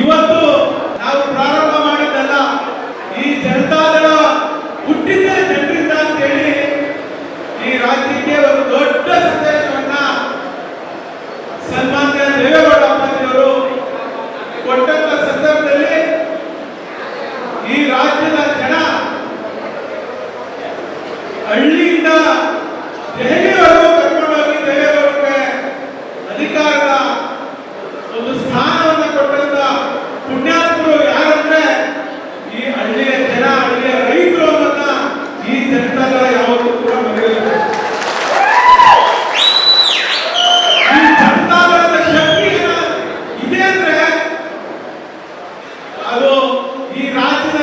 ಇವತ್ತು ನಾವು ಪ್ರಾರಂಭ అదో ఈ రాత్రి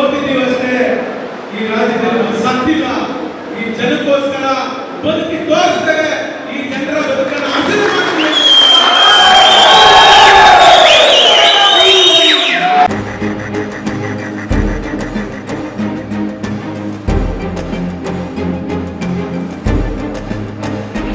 ಸೋತಿದ್ದೀವಿ ಅಷ್ಟೇ. ಈ ರಾಜ್ಯದಲ್ಲಿ ಸತ್ತಿಲ್ಲ ಈ ಜನಕ್ಕೋಸ್ಕರ ಬದುಕಿ ತೋರಿಸ್ತೇವೆ ಈ ಜನರ ಬದುಕನ್ನ.